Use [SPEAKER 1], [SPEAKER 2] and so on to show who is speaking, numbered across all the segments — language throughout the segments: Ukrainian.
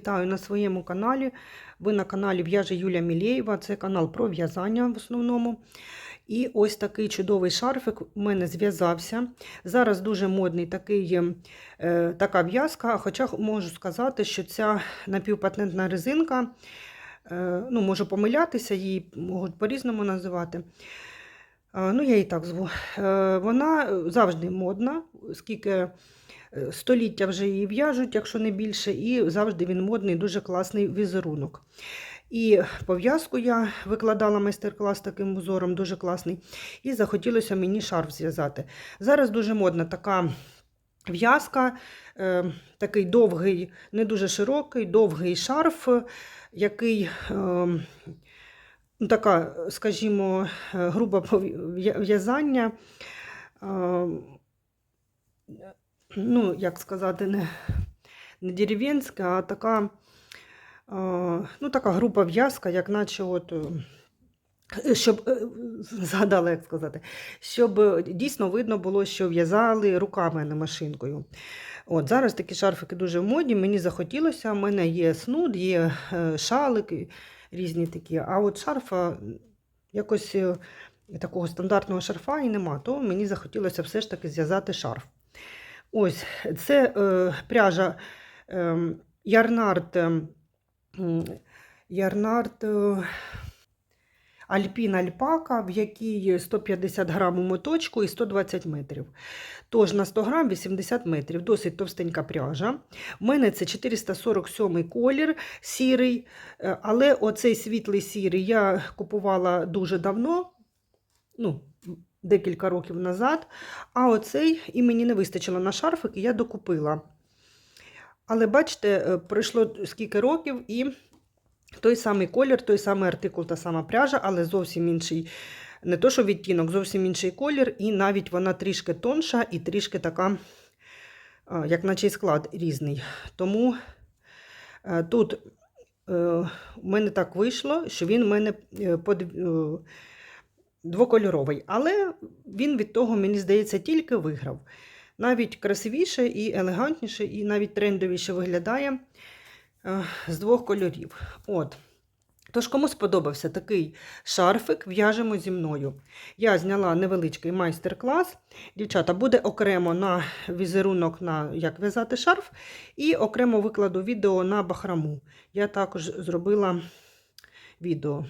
[SPEAKER 1] вітаю на своєму каналі. Ви на каналі В'яже Юля Мілєєва. Це канал про в'язання в основному. І ось такий чудовий шарфик у мене зв'язався. Зараз дуже модний такий, е, така в'язка, хоча можу сказати, що ця напівпатентна резинка, е, ну, можу помилятися, її можуть по-різному називати. Е, Ну, я її так зву. Е, Вона завжди модна, скільки століття вже її в'яжуть, якщо не більше, і завжди він модний, дуже класний візерунок. І пов'язку я викладала майстер-клас таким узором, дуже класний. І захотілося мені шарф зв'язати. Зараз дуже модна така в'язка, е, такий довгий, не дуже широкий, довгий шарф, який. Е, ну, така, скажімо, е, грубе в'язання. Ну, як сказати, не, не дерев'янська, а така, ну, така груба в'язка, як наче от. е, Щоб е, згадала, як сказати, щоб е, дійсно видно було, що в'язали руками, а не машинкою. От Зараз такі шарфики дуже в моді. Мені захотілося. У мене є снуд, є шалики різні такі. А от шарфа якось такого стандартного шарфа і нема, то мені захотілося все ж таки зв'язати шарф. Ось це е, пряжа е, Ярнард, е, Ярнард е, Альпін Альпака, в якій 150 грам у моточку і 120 метрів. Тож на 100 грам 80 метрів, досить товстенька пряжа. У мене це 447 колір сірий, е, але оцей світлий сірий я купувала дуже давно, ну, декілька років назад. А оцей і мені не вистачило на шарфик, і я докупила. Але бачите, е, пройшло скільки років, і той самий колір, той самий артикул, та сама пряжа, але зовсім інший. Не то, що відтінок, зовсім інший колір, і навіть вона трішки тонша і трішки така, як наче склад різний. Тому е, тут е, у мене так вийшло, що він у мене е, под, е, двокольоровий. Але він від того, мені здається, тільки виграв. Навіть красивіше і елегантніше, і навіть трендовіше виглядає е, з двох кольорів. От. Тож, кому сподобався такий шарфик, в'яжемо зі мною. Я зняла невеличкий майстер-клас. Дівчата, буде окремо на візерунок, на як в'язати шарф, і окремо викладу відео на бахраму. Я також зробила відео.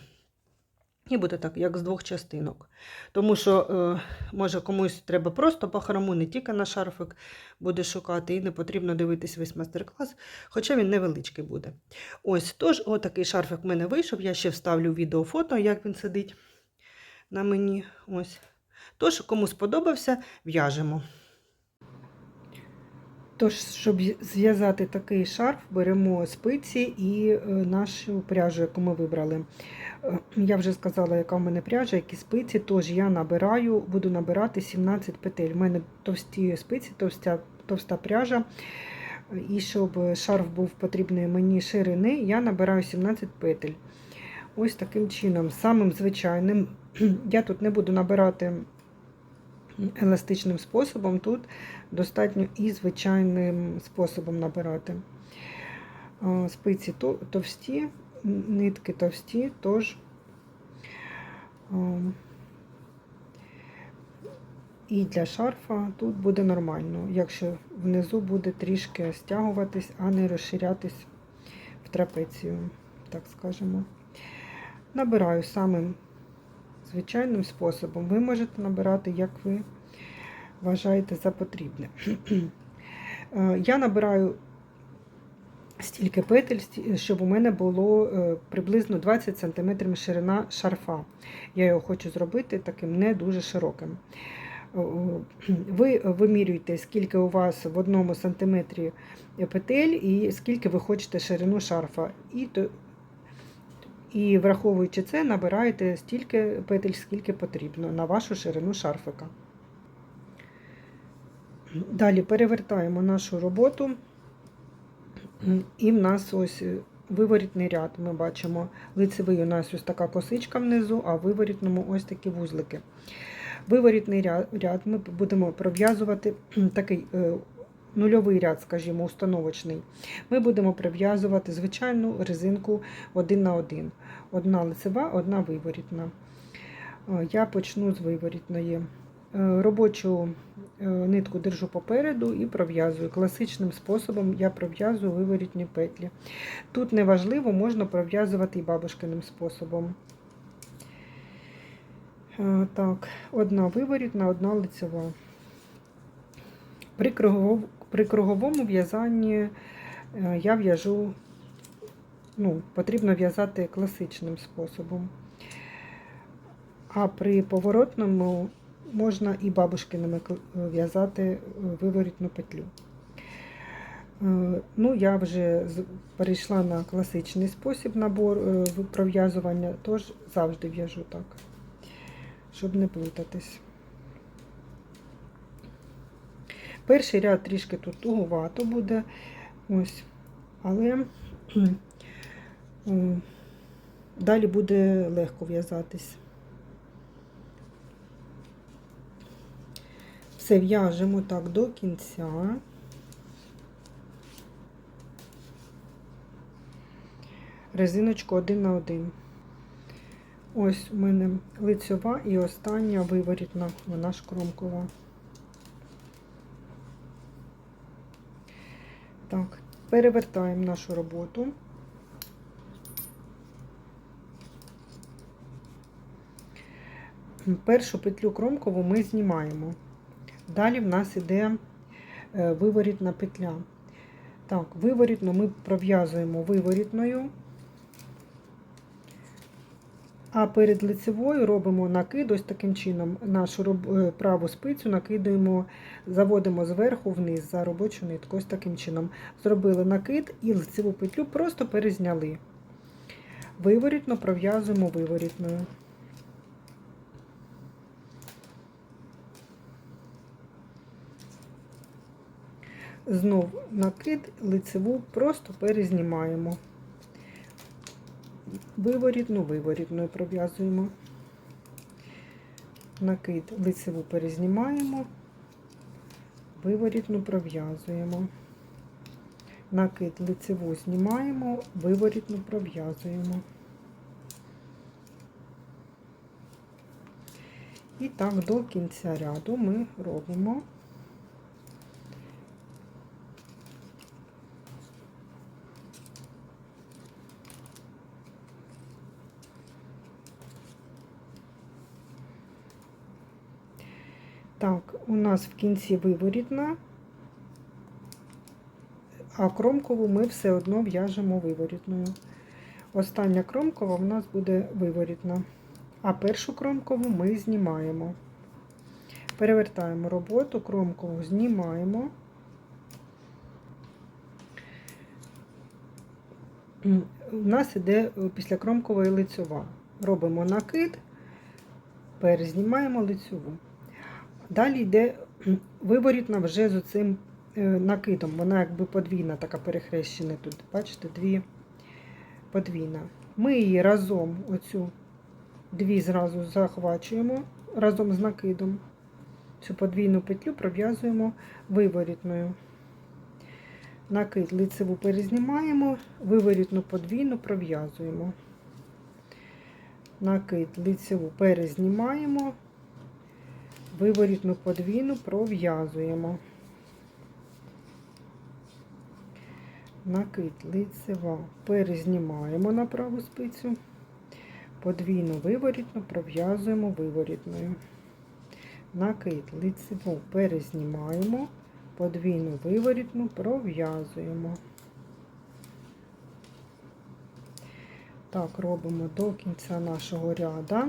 [SPEAKER 1] Буде так, як з двох частинок. Тому що, е, може, комусь треба просто бахрому, не тільки на шарфик буде шукати, і не потрібно дивитись весь майстер-клас, хоча він невеличкий буде. Ось, тож, отакий шарфик в мене вийшов. Я ще вставлю відео фото, як він сидить на мені. Ось. Тож, кому сподобався, в'яжемо. Тож, щоб зв'язати такий шарф, беремо спиці і е, нашу пряжу, яку ми вибрали. Е, Я вже сказала, яка в мене пряжа, які спиці, тож я набираю, буду набирати 17 петель. У мене товсті спиці, товстя, товста пряжа. І щоб шарф був потрібний мені ширини, я набираю 17 петель. Ось таким чином, самим звичайним. Я тут не буду набирати еластичним способом, тут достатньо і звичайним способом набирати. Спиці товсті, нитки товсті, тож і для шарфа тут буде нормально, якщо внизу буде трішки стягуватись, а не розширятись в трапецію, так скажемо. Набираю самим звичайним способом. Ви можете набирати, як ви вважаєте за потрібне. Е, Я набираю стільки петель, щоб у мене було е, приблизно 20 см ширина шарфа. Я його хочу зробити таким не дуже широким. Е, Ви вимірюєте, скільки у вас в одному сантиметрі петель і скільки ви хочете ширину шарфа. І, і враховуючи це, набираєте стільки петель, скільки потрібно на вашу ширину шарфика. Далі перевертаємо нашу роботу, і в нас ось виворітний ряд. Ми бачимо, лицевий у нас ось така косичка внизу, а в виворітному ось такі вузлики. Виворітний ряд, ряд ми будемо пров'язувати такий е, нульовий ряд, скажімо, установочний, ми будемо прив'язувати звичайну резинку один на один. Одна лицева, одна виворітна. Е, Я почну з виворітної. Е, Робочу е, нитку держу попереду і пров'язую. Класичним способом я пров'язую виворітні петлі. Тут неважливо, можна пров'язувати і бабушкиним способом. Так, одна виворітна, одна лицева. При, при круговому в'язанні е, я в'яжу, ну, потрібно в'язати класичним способом. А при поворотному можна і бабушкиними в'язати е, виворітну петлю. Е, Ну, я вже перейшла на класичний спосіб набор е, пров'язування, тож завжди в'яжу так, щоб не плутатись. Перший ряд трішки тут туговато буде, ось, але далі буде легко в'язатись. Все в'яжемо так до кінця. Резиночку один на один. Ось у мене лицьова і остання виворітна, вона ж кромкова. Так, перевертаємо нашу роботу. Першу петлю кромкову ми знімаємо. Далі в нас іде е, виворітна петля. Так, виворітно ми пров'язуємо виворітною, а перед лицевою робимо накид ось таким чином. Нашу е, праву спицю накидаємо, заводимо зверху вниз за робочу нитку. Ось таким чином. Зробили накид і лицеву петлю просто перезняли. Виворітно пров'язуємо виворітною. Знов накид, лицеву просто перезнімаємо. Виворітну, виворітною пров'язуємо. Накид, лицеву перезнімаємо, виворітну пров'язуємо. Накид, лицеву знімаємо, виворітну пров'язуємо. І так до кінця ряду ми робимо. Так, у нас в кінці виворітна, а кромкову ми все одно в'яжемо виворітною. Остання кромкова в нас буде виворітна, а першу кромкову ми знімаємо. Перевертаємо роботу, кромкову знімаємо. У нас іде після кромкової лицьова. Робимо накид, перезнімаємо лицьову. Далі йде виворітна вже з оцим е, накидом. Вона якби подвійна, така перехрещена тут. Бачите, дві подвійна. Ми її разом, оцю дві зразу захвачуємо разом з накидом. Цю подвійну петлю пров'язуємо виворітною. Накид лицеву перезнімаємо, виворітну подвійну пров'язуємо. Накид лицеву перезнімаємо, виворітну подвійну пров'язуємо. Накид лицева перезнімаємо на праву спицю, подвійну виворітну пров'язуємо виворітною. Накид лицеву перезнімаємо, подвійну виворітну пров'язуємо. Так, робимо до кінця нашого ряда.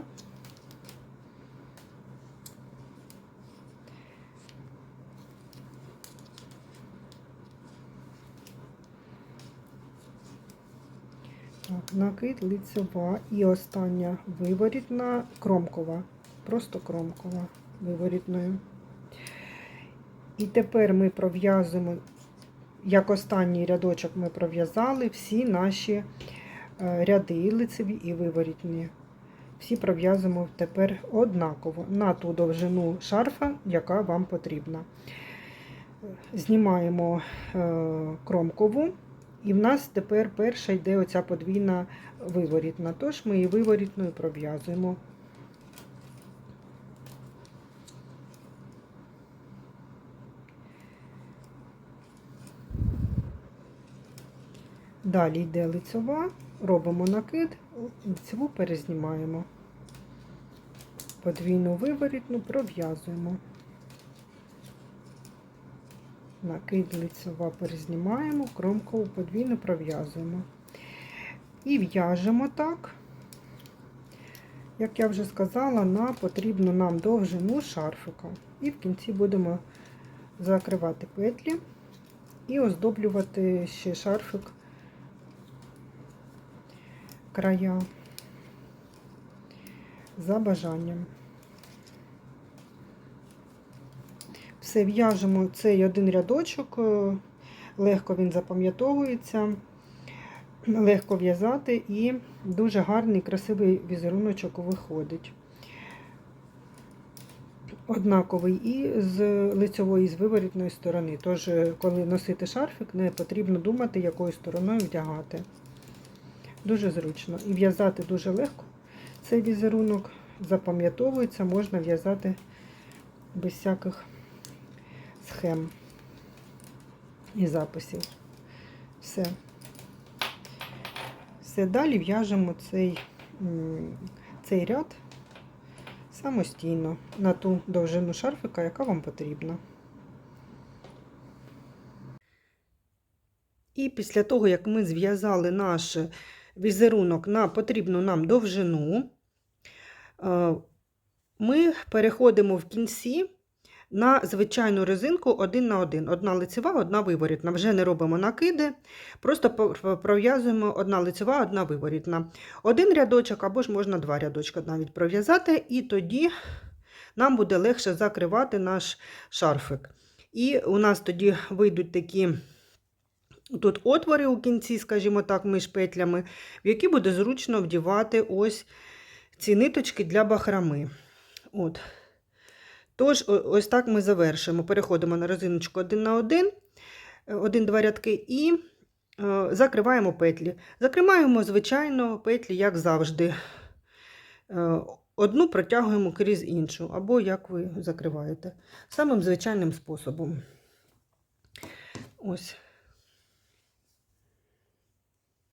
[SPEAKER 1] Так, накид лицева і остання виворітна кромкова. Просто кромкова виворітною. І тепер ми пров'язуємо, як останній рядочок ми пров'язали всі наші е, ряди лицеві і виворітні. Всі пров'язуємо тепер однаково на ту довжину шарфа, яка вам потрібна. Знімаємо е, кромкову, і в нас тепер перша йде оця подвійна виворітна. Тож ми її виворітною пров'язуємо. Далі йде лицьова, робимо накид, лицьову перезнімаємо. Подвійну виворітну пров'язуємо. Накид лицьова перезнімаємо, кромкову подвійну пров'язуємо. І в'яжемо так, як я вже сказала, на потрібну нам довжину шарфика. І в кінці будемо закривати петлі і оздоблювати ще шарфик края за бажанням. Все в'яжемо цей один рядочок, е, легко він запам'ятовується, легко в'язати і дуже гарний, красивий візеруночок виходить. Однаковий і з лицьової, і з виворітної сторони. Тож, е, коли носити шарфик, не потрібно думати, якою стороною вдягати. Дуже зручно. І в'язати дуже легко. Цей візерунок запам'ятовується, можна в'язати без всяких схем і записів. Все. Все, далі в'яжемо цей, цей ряд самостійно на ту довжину шарфика, яка вам потрібна. І після того, як ми зв'язали наш візерунок на потрібну нам довжину, е, ми переходимо в кінці на звичайну резинку один на один. Одна лицева, одна виворітна. Вже не робимо накиди, просто пров'язуємо одна лицева, одна виворітна. Один рядочок або ж можна два рядочка навіть пров'язати, і тоді нам буде легше закривати наш шарфик. І у нас тоді вийдуть такі тут отвори у кінці, скажімо так, між петлями, в які буде зручно вдівати ось ці ниточки для бахрами. От. Тож, ось так ми завершимо. Переходимо на резиночку один на один, е, один-два рядки, і е, закриваємо петлі. Закриваємо, звичайно, петлі, як завжди. Е, Одну протягуємо крізь іншу, або як ви закриваєте. Самим звичайним способом. Ось.